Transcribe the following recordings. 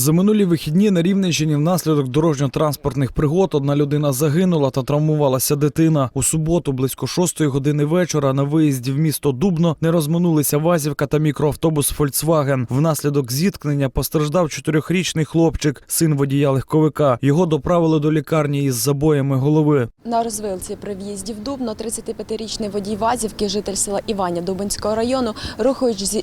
За минулі вихідні на Рівненщині внаслідок дорожньо-транспортних пригод одна людина загинула та травмувалася дитина. У суботу близько шостої години вечора на виїзді в місто Дубно не розминулися вазівка та мікроавтобус Фольксваген. Внаслідок зіткнення постраждав чотирьохрічний хлопчик, син водія легковика. Його доправили до лікарні із забоями голови. На розвилці при в'їзді в Дубно 35-річний водій Вазівки, житель села Іваня Дубинського району,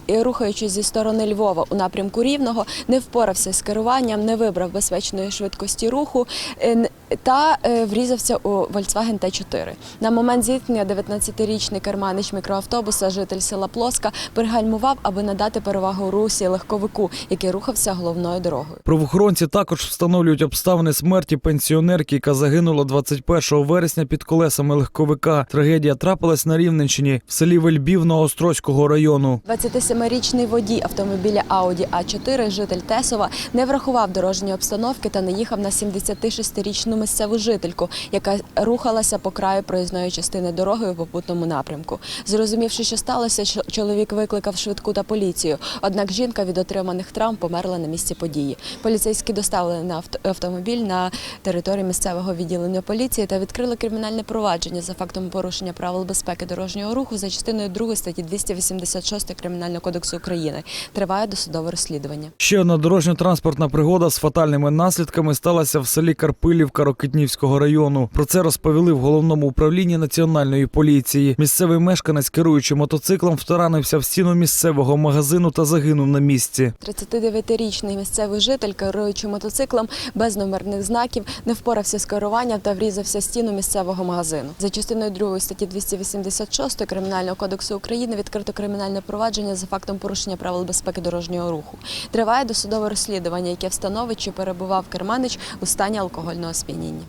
рухаючись зі, сторони Львова у напрямку Рівного, не впорався з керуванням, не вибрав безпечної швидкості руху е, та е, врізався у Volkswagen Т4. На момент зіткнення 19-річний керманич мікроавтобуса, житель села Плоска, пригальмував, аби надати перевагу русі легковику, який рухався головною дорогою. Правоохоронці також встановлюють обставини смерті пенсіонерки, яка загинула 21 вересня під колесами легковика. Трагедія трапилась на Рівненщині в селі Вельбівного Острозького району. 27-річний водій автомобіля Audi А4, житель Тесова, не врахував дорожньої обстановки та наїхав на 76-річну місцеву жительку, яка рухалася по краю проїзної частини дороги у попутному напрямку. Зрозумівши, що сталося, чо- чоловік викликав швидку та поліцію. Однак жінка від отриманих травм померла на місці події. Поліцейські доставили на авто- автомобіль на територію місцевого відділення поліції та відкрили кримінальне провадження за фактом порушення правил безпеки дорожнього руху за частиною 2 статті 286 Кримінального кодексу України. Триває досудове розслідування. Ще одна дорожньо-транспортна пригода з фатальними наслідками сталася в селі Карпилівка Рокитнівського району. Про це розповіли в головному управлінні національної поліції. Місцевий мешканець, керуючи мотоциклом, втаранився в стіну місцевого магазину та загинув на місці. 39-річний місцевий житель, керуючи мотоциклом без номерних знаків, не впорався з керуванням та врізався в стіну місцевого магазину. За частиною 2 статті 286 Кримінального кодексу України відкрито кримінальне провадження за фактом порушення правил безпеки дорожнього руху. Триває досудове розслідування, яке встановить, чи перебував керманич у стані алкогольного сп'яніння.